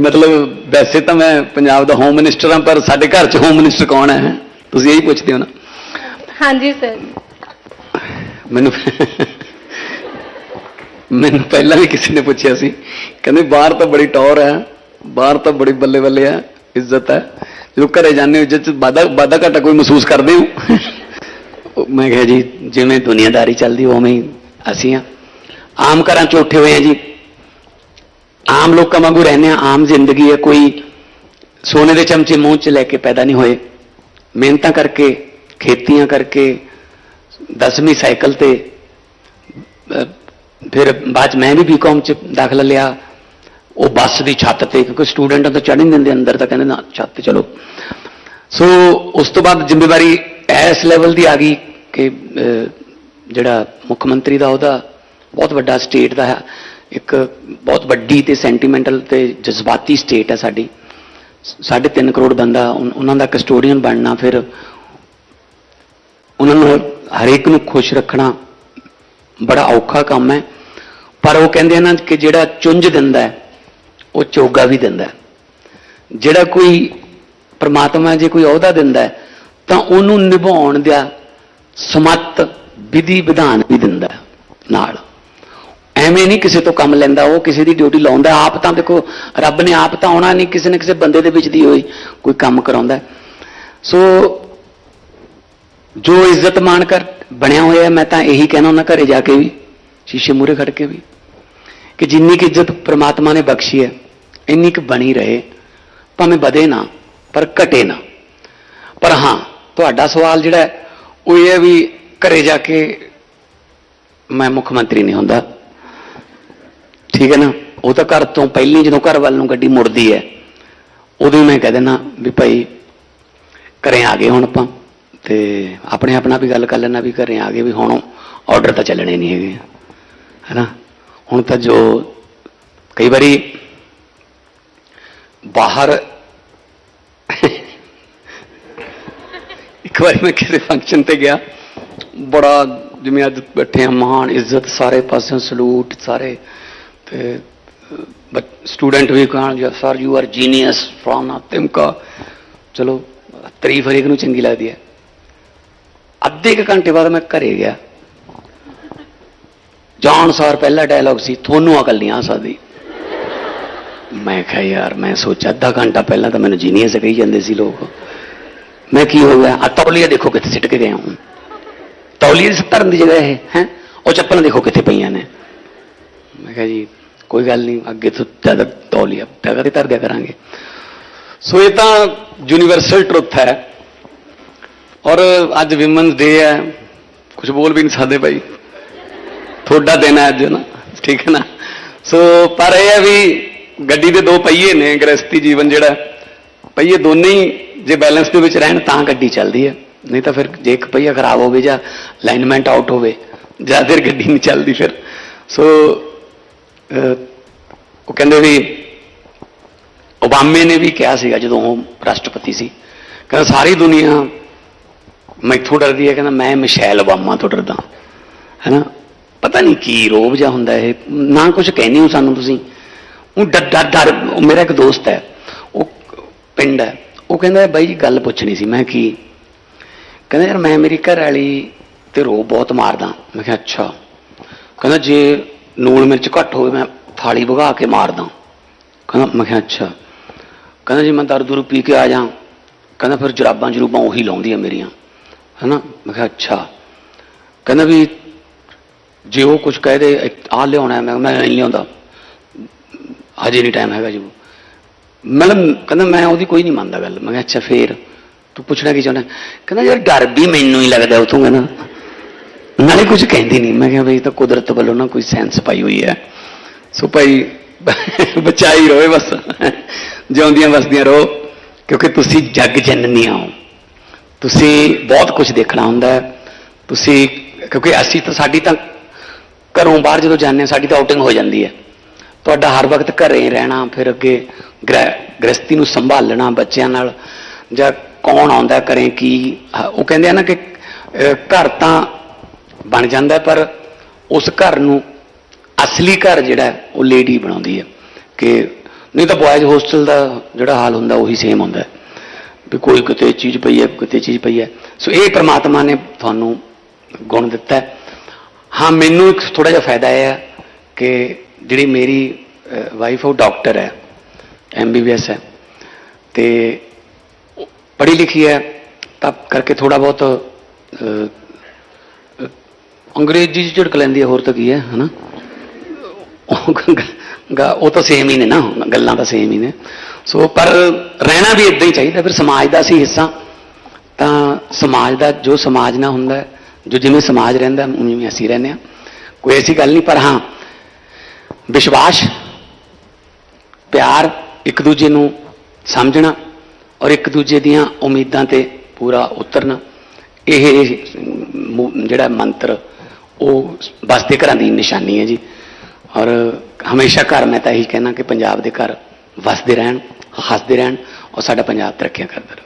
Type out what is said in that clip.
ਮਤਲਬ ਵੈਸੇ ਤਾਂ ਮੈਂ ਪੰਜਾਬ ਦਾ ਹੋਮ ਮਿਨਿਸਟਰ ਹਾਂ ਪਰ ਸਾਡੇ ਘਰ 'ਚ ਹੋਮ ਮਿਨਿਸਟਰ ਕੌਣ ਹੈ? ਤੁਸੀਂ ਇਹੀ ਪੁੱਛਦੇ ਹੋ ਨਾ। ਹਾਂਜੀ ਸਰ ਮੈਨੂੰ ਮੈਨੂੰ ਪਹਿਲਾਂ ਵੀ ਕਿਸੇ ਨੇ ਪੁੱਛਿਆ ਸੀ। ਕਹਿੰਦੇ ਬਾਹਰ ਤਾਂ ਬੜੀ ਟੌਰ ਹੈ ਬਾਹਰ ਤਾਂ ਬੜੀ ਬੱਲੇ ਬੱਲੇ ਹੈ ਇੱਜ਼ਤ ਹੈ। ਜਦੋਂ ਘਰੇ ਜਾਂਦੇ ਹੋ ਇੱਜ਼ਤ 'ਚ ਵਾਧਾ ਵਾਧਾ ਘਾਟਾ ਕੋਈ ਮਹਿਸੂਸ ਕਰਦੇ ਹੋ? ਮੈਂ ਕਿਹਾ ਜੀ ਜਿਵੇਂ ਦੁਨੀਆਦਾਰੀ ਚੱਲਦੀ ਉਵੇਂ ਹੀ ਅਸੀਂ ਆ ਆਮ ਘਰਾਂ 'ਚ ਉੱਠੇ ਹੋਏ ਆ ਜੀ। ਆਮ ਲੋਕਾਂ ਵਾਂਗੂ ਰਹਿੰਦੇ ਆ ਆਮ ਜ਼ਿੰਦਗੀ ਹੈ, ਕੋਈ ਸੋਨੇ ਦੇ ਚਮਚੇ ਮੂੰਹ 'ਚ ਲੈ ਕੇ ਪੈਦਾ ਨਹੀਂ ਹੋਏ। ਮਿਹਨਤਾਂ ਕਰਕੇ, ਖੇਤੀਆਂ ਕਰਕੇ, ਦਸਵੀਂ ਸਾਈਕਲ ਤੇ ਫਿਰ ਬਾਅਦ 'ਚ ਮੈਂ ਵੀ ਬੀਕਾਮ ਚ ਦਾਖਲਾ ਲਿਆ। ਉਹ ਬੱਸ ਦੀ ਛੱਤ ਤੇ, ਕਿਉਂਕਿ ਸਟੂਡੈਂਟਾਂ ਤਾਂ ਚੜ੍ਹ ਨਹੀਂ ਦਿੰਦੇ ਅੰਦਰ ਤਾਂ ਕਹਿੰਦੇ ਨਾ, ਛੱਤ ਤੇ ਚਲੋ। ਸੋ, ਉਸ ਤੋਂ ਬਾਅਦ ਜ਼ਿੰਮੇਵਾਰੀ ਇਸ ਲੈਵਲ ਦੀ ਆ ਗਈ ਕਿ ਜਿਹੜਾ ਮੁੱਖ ਮੰਤਰੀ ਦਾ, ਉਹਦਾ ਬਹੁਤ ਵੱਡਾ ਸਟੇਟ ਦਾ ਹੈ। ਇੱਕ ਬਹੁਤ ਵੱਡੀ ਤੇ ਸੈਂਟੀਮੈਂਟਲ ਤੇ ਜਜ਼ਬਾਤੀ ਸਟੇਟ ਹੈ ਸਾਡੀ। ਸਾਢੇ ਤਿੰਨ ਕਰੋੜ ਬੰਦਾ ਉਹਨਾਂ ਦਾ ਕਸਟੋਡੀਅਨ ਬਣਨਾ, ਫਿਰ ਉਹਨਾਂ ਨੂੰ ਹਰੇਕ ਨੂੰ ਖੁਸ਼ ਰੱਖਣਾ ਬੜਾ ਔਖਾ ਕੰਮ ਹੈ। ਪਰ ਉਹ ਕਹਿੰਦੇ ਆ ਨਾ ਕਿ ਜਿਹੜਾ ਚੁੰਝ ਦਿੰਦਾ ਹੈ, ਉਹ ਚੋਗਾ ਵੀ ਦਿੰਦਾ ਜਿਹੜਾ ਕੋਈ ਪ੍ਰਮਾਤਮਾ ਜੇ ਕੋਈ ਅਹੁਦਾ ਦਿੰਦਾ ਤਾਂ ਉਹਨੂੰ ਨਿਭਾਉਣ ਦਾ ਸਮਤ ਵਿਧੀ ਵਿਧਾਨ ਵੀ ਦਿੰਦਾ ਨਾਲ। ਐਵੇਂ ਨਹੀਂ ਕਿਸੇ ਤੋਂ ਕੰਮ ਲੈਂਦਾ, ਉਹ ਕਿਸੇ ਦੀ ਡਿਊਟੀ ਲਾਉਂਦਾ, ਆਪ ਤਾਂ ਦੇਖੋ ਰੱਬ ਨੇ ਆਪ ਤਾਂ ਆਉਣਾ ਨਹੀਂ, ਕਿਸੇ ਨੇ ਕਿਸੇ ਬੰਦੇ ਦੇ ਵਿੱਚ ਦੀ ਹੋਈ ਕੋਈ ਕੰਮ ਕਰਾਉਂਦਾ। ਸੋ ਜੋ ਇੱਜ਼ਤ ਮਾਣ ਕਰ ਬਣਿਆ ਹੋਇਆ ਮੈਂ ਤਾਂ ਇਹੀ ਕਹਿਣਾ ਉਹਨਾਂ ਘਰੇ ਜਾ ਕੇ ਵੀ, ਸ਼ੀਸ਼ੇ ਮੂਰੇ ਖੜ ਕੇ ਵੀ, ਕਿ ਜਿੰਨੀ ਕੁ ਇੱਜ਼ਤ ਪ੍ਰਮਾਤਮਾ ਨੇ ਬਖਸ਼ੀ ਹੈ, ਇੰਨੀ ਕੁ ਬਣੀ ਰਹੇ, ਭਾਵੇਂ ਵਧੇ ਨਾ, ਪਰ ਘਟੇ ਨਾ। ਪਰ ਹਾਂ, ਤੁਹਾਡਾ ਸਵਾਲ ਜਿਹੜਾ ਉਹ ਇਹ ਹੈ ਵੀ ਘਰੇ ਜਾ ਕੇ ਮੈਂ ਮੁੱਖ ਮੰਤਰੀ ਨਹੀਂ ਹੁੰਦਾ। ਠੀਕ ਹੈ ਨਾ? ਉਹ ਤਾਂ ਘਰ ਤੋਂ ਪਹਿਲਾਂ ਜਦੋਂ ਘਰ ਵੱਲ ਨੂੰ ਗੱਡੀ ਮੁੜਦੀ ਹੈ, ਉਦੋਂ ਹੀ ਮੈਂ ਕਹਿ ਦੇਣਾ ਵੀ ਭਾਈ ਘਰੇ ਆ ਗਏ ਹੁਣ ਆਪਾਂ ਤੇ ਆਪਣੇ ਆਪਣਾ ਵੀ ਗੱਲ ਕਰ ਲੈਣਾ ਵੀ ਘਰੇ ਆ ਗਏ ਵੀ ਹੁਣ ਆਰਡਰ ਤਾਂ ਚੱਲਣੇ ਨਹੀਂ ਹੈਗੇ। ਹੈਨਾ? ਹੁਣ ਤਾਂ ਜੋ ਕਈ ਵਾਰੀ ਬਾਹਰ ਇੱਕ ਵਾਰੀ ਮੈਂ ਕਿਸੇ ਫੰਕਸ਼ਨ ਤੇ ਗਿਆ, ਬੜਾ ਜਿਵੇਂ ਅੱਜ ਬੈਠੇ ਆ ਮਹਾਨ ਇੱਜ਼ਤ, ਸਾਰੇ ਪਾਸਿਓਂ ਸਲੂਟ ਸਾਰੇ ਤੇ ਸਟੂਡੈਂਟ ਵੀ ਕਹਣ sir you are genius from ਤਿਮਕਾ ਚਲੋ, ਤਾਰੀਫ ਹਰੇਕ ਨੂੰ ਚੰਗੀ ਲੱਗਦੀ ਹੈ। ਅੱਧੇ ਕੁ ਘੰਟੇ ਬਾਅਦ ਮੈਂ ਘਰੇ ਗਿਆ। ਜਾਣ ਸਾਰ ਪਹਿਲਾ ਡਾਇਲੌਗ ਸੀ, ਤੁਹਾਨੂੰ ਅਕਲ ਨਹੀਂ ਆ ਸਕਦੀ। ਮੈਂ ਕਿਹਾ, ਯਾਰ, ਮੈਂ ਸੋਚਿਆ ਅੱਧਾ ਘੰਟਾ ਪਹਿਲਾਂ ਤਾਂ ਮੈਨੂੰ ਜੀਨੀਅਸ ਕਹੀ ਜਾਂਦੇ ਸੀ ਲੋਕ। ਮੈਂ ਕੀ ਹੋ ਗਿਆ? ਆ ਤੌਲੀਆ ਦੇਖੋ ਕਿੱਥੇ ਸਿੱਟ ਕੇ ਗਿਆ ਹੂੰ। ਤੌਲੀਏ ਦੀ ਦੀ ਜਗ੍ਹਾ ਇਹ, ਹੈ? ਉਹ ਚੱਪਲਾਂ ਦੇਖੋ ਕਿੱਥੇ ਪਈਆਂ ਨੇ। ਕਿਹਾ ਜੀ, ਕੋਈ ਗੱਲ ਨਹੀਂ, ਅੱਗੇ ਤੋਂ ਜ਼ਿਆਦਾ ਤੌਲੀਆ ਜਗ੍ਹਾ ਤੇ ਧਰ ਦਿਆ ਕਰਾਂਗੇ। ਸੋ ਇਹ ਤਾਂ ਯੂਨੀਵਰਸਲ ਟਰੁੱਥ ਹੈ। ਔਰ ਅੱਜ ਵਿਮਨਸ ਡੇ ਹੈ। ਕੁਝ ਬੋਲ ਵੀ ਨਹੀਂ ਸਕਦੇ ਭਾਈ। ਤੁਹਾਡਾ ਦਿਨ ਹੈ ਅੱਜ ਨਾ? ਠੀਕ ਹੈ ਨਾ? ਸੋ ਪਰ ਇਹ ਹੈ ਵੀ ਗੱਡੀ ਦੇ ਦੋ ਪਹੀਏ ਨੇ ਗ੍ਰਸਤੀ ਜੀਵਨ ਜਿਹੜਾ। ਪਹੀਏ ਦੋਨੇ ਹੀ ਜੇ ਬੈਲੈਂਸ ਦੇ ਵਿੱਚ ਰਹਿਣ, ਤਾਂ ਗੱਡੀ ਚੱਲਦੀ ਹੈ। ਨਹੀਂ ਤਾਂ ਫਿਰ ਜੇ ਇੱਕ ਪਹੀਆ ਖਰਾਬ ਹੋਵੇ ਜਾਂ ਅਲਾਈਨਮੈਂਟ ਆਊਟ ਹੋਵੇ ਜ਼ਿਆਦਾ ਦੇਰ ਗੱਡੀ ਨਹੀਂ ਚੱਲਦੀ ਫਿਰ। ਸੋ ਉਹ ਕਹਿੰਦੇ ਵੀ ਓਬਾਮੇ ਨੇ ਵੀ ਕਿਹਾ ਸੀਗਾ ਜਦੋਂ ਉਹ ਰਾਸ਼ਟਰਪਤੀ ਸੀ। ਕਹਿੰਦਾ, ਸਾਰੀ ਦੁਨੀਆ ਮੈਥੋਂ ਡਰਦੀ ਹੈ। ਕਹਿੰਦਾ, ਮੈਂ ਮਿਸ਼ੈਲ ਓਬਾਮਾ ਤੋਂ ਡਰਦਾ ਹੈਨਾ? ਪਤਾ ਨਹੀਂ ਕੀ ਰੋਬ ਜਿਹਾ ਹੁੰਦਾ ਇਹ। ਨਾ ਕੁਝ ਕਹਿਣੀ ਹੋ ਸਾਨੂੰ ਤੁਸੀਂ। ਉਹ ਡਰ ਡਰ ਡਰ, ਉਹ ਮੇਰਾ ਇੱਕ ਦੋਸਤ ਹੈ। ਉਹ ਪਿੰਡ ਹੈ। ਉਹ ਕਹਿੰਦਾ, ਬਾਈ ਜੀ, ਗੱਲ ਪੁੱਛਣੀ ਸੀ। ਮੈਂ ਕੀ? ਕਹਿੰਦਾ, ਯਾਰ, ਮੈਂ ਮੇਰੀ ਘਰ ਵਾਲੀ ਤੇ ਰੋਬ ਬਹੁਤ ਮਾਰਦਾ। ਮੈਂ ਕਿਹਾ, ਅੱਛਾ। ਕਹਿੰਦਾ, ਜੇ ਲੂਣ ਮਿਰਚ ਘੱਟ ਹੋਵੇ ਮੈਂ ਥਾਲੀ ਭਗਾ ਕੇ ਮਾਰਦਾ ਕਹਿੰਦਾ ਮੈਂ ਕਿਹਾ ਅੱਛਾ। ਕਹਿੰਦਾ ਜੀ ਮੈਂ ਦਰ ਦੁਰ ਪੀ ਕੇ ਆ ਜਾ ਕਹਿੰਦਾ ਫਿਰ ਜਰਾਬਾਂ ਜਰੂਬਾਂ ਉਹੀ ਲਾਉਂਦੀਆਂ ਆ ਮੇਰੀਆਂ। ਹੈਨਾ? ਮੈਂ ਕਿਹਾ ਅੱਛਾ। ਕਹਿੰਦਾ ਵੀ ਜੇ ਉਹ ਕੁਝ ਕਹਿ ਦੇ ਆ ਲਿਆਉਣਾ ਹੈ, ਮੈਂ ਮੈਂ ਨਹੀਂ ਲਿਆਉਂਦਾ। ਹਜੇ ਨਹੀਂ ਟਾਈਮ ਹੈਗਾ ਜੀ ਮਤਲਬ ਕਹਿੰਦਾ ਮੈਂ ਉਹਦੀ ਕੋਈ ਨਹੀਂ ਮੰਨਦਾ ਗੱਲ। ਮੈਂ ਕਿਹਾ ਅੱਛਾ ਫੇਰ। ਤੂੰ ਪੁੱਛਣਾ ਕੀ ਚਾਹੁੰਦਾ? ਕਹਿੰਦਾ ਯਾਰ ਡਰ ਵੀ ਮੈਨੂੰ ਹੀ ਲੱਗਦਾ ਉਥੋਂ ਕਹਿੰਦਾ। ਨਾਲੇ ਕੁਝ ਕਹਿੰਦੀ ਨਹੀਂ ਮੈਂ ਕਿਹਾ ਬਈ ਤਾਂ ਕੁਦਰਤ ਵੱਲੋਂ ਨਾ ਕੋਈ ਸੈਂਸ ਪਾਈ ਹੋਈ ਹੈ। ਸੋ ਭਾਈ, ਬਚਾਈ ਰੋਏ ਬਸ। ਜਿਉਂਦੀਆਂ ਵਸਦੀਆਂ ਰਹੋ ਕਿਉਂਕਿ ਤੁਸੀਂ ਜੱਗ ਜਨਨੀ ਹੋ। ਤੁਸੀਂ ਬਹੁਤ ਕੁਝ ਦੇਖਣਾ ਹੁੰਦਾ ਤੁਸੀਂ, ਕਿਉਂਕਿ ਅਸੀਂ ਤਾਂ, ਸਾਡੀ ਤਾਂ ਘਰੋਂ ਬਾਹਰ ਜਦੋਂ ਜਾਂਦੇ ਹਾਂ, ਸਾਡੀ ਤਾਂ ਆਊਟਿੰਗ ਹੋ ਜਾਂਦੀ ਹੈ। ਤੁਹਾਡਾ ਹਰ ਵਕਤ ਘਰੇ ਰਹਿਣਾ, ਫਿਰ ਅੱਗੇ ਗ੍ਰਹਿ, ਗ੍ਰਸਤੀ ਨੂੰ ਸੰਭਾਲਣਾ, ਬੱਚਿਆਂ ਨਾਲ ਜਾਂ ਕੌਣ ਆਉਂਦਾ ਕਰੇ, ਕੀ, ਉਹ ਕਹਿੰਦੇ ਆ ਨਾ ਕਿ ਘਰ ਤਾਂ ਬਣ ਜਾਂਦਾ, ਪਰ ਉਸ ਘਰ ਨੂੰ ਅਸਲੀ ਘਰ ਜਿਹੜਾ ਉਹ ਲੇਡੀ ਬਣਾਉਂਦੀ ਹੈ ਕਿ ਨਹੀਂ ਤਾਂ ਬॉयਜ਼ ਹੋਸਟਲ ਦਾ ਜਿਹੜਾ ਹਾਲ ਹੁੰਦਾ, ਉਹੀ ਸੇਮ ਹੁੰਦਾ ਵੀ ਕੋਈ ਕਿਤੇ ਚੀਜ਼ ਪਈ ਹੈ, ਕਿਤੇ ਚੀਜ਼ ਪਈ ਹੈ। ਸੋ ਇਹ ਪ੍ਰਮਾਤਮਾ ਨੇ ਤੁਹਾਨੂੰ ਗੁਣ ਦਿੱਤਾ ਹਾਂ। ਮੈਨੂੰ ਇੱਕ ਥੋੜਾ ਜਿਹਾ ਫਾਇਦਾ ਇਹ ਹੈ ਕਿ ਜਿਹੜੀ ਮੇਰੀ ਵਾਈਫ ਉਹ ਡਾਕਟਰ ਹੈ ਐਮਬੀਬੀਐਸ ਹੈ ਤੇ ਪੜ੍ਹੀ ਲਿਖੀ ਹੈ, ਤਾਂ ਕਰਕੇ ਥੋੜਾ ਬਹੁਤ ਅੰਗਰੇਜ਼ੀ ਚ ਝੜਕ ਲੈਂਦੀ ਹੈ, ਹੋਰ ਤਾਂ ਕੀ ਹੈ, ਹਨਾ? ਉਹ ਗ- ਉਹ ਤਾਂ ਸੇਮ ਹੀ ਨੇ ਨਾ ਗੱਲਾਂ ਤਾਂ ਸੇਮ ਹੀ ਨੇ। ਸੋ, ਪਰ ਰਹਿਣਾ ਵੀ ਇਦਾਂ ਹੀ ਚਾਹੀਦਾ, ਫਿਰ ਸਮਾਜ ਦਾ ਅਸੀਂ ਹਿੱਸਾ। ਤਾਂ ਸਮਾਜ ਦਾ ਜੋ ਸਮਾਜ ਨਾਲ ਹੁੰਦਾ ਜੋ ਜਿਵੇਂ ਸਮਾਜ ਰਹਿੰਦਾ ਉਵੇਂ ਅਸੀਂ ਰਹਿੰਦੇ ਹਾਂ। ਕੋਈ ਐਸੀ ਗੱਲ ਨਹੀਂ, ਪਰ ਹਾਂ, ਵਿਸ਼ਵਾਸ, ਪਿਆਰ ਇੱਕ ਦੂਜੇ ਨੂੰ ਸਮਝਣਾ ਔਰ ਇੱਕ ਦੂਜੇ ਦੀਆਂ ਉਮੀਦਾਂ ਤੇ ਪੂਰਾ ਉਤਰਨਾ, ਇਹ ਜਿਹੜਾ ਮੰਤਰ ਉਹ ਬਸਦੇ ਘਰਾਂ ਦੀ ਨਿਸ਼ਾਨੀ ਹੈ ਜੀ। ਔਰ ਹਮੇਸ਼ਾ ਘਰ ਮੈਂ ਤਾਂ ਇਹੀ ਕਹਿਣਾ ਕਿ ਪੰਜਾਬ ਦੇ ਘਰ ਵਸਦੇ ਰਹਿਣ, ਹੱਸਦੇ ਰਹਿਣ ਔਰ ਸਾਡਾ ਪੰਜਾਬ ਤਰੱਕੀਆਂ ਕਰਦਾ ਰਹੇ।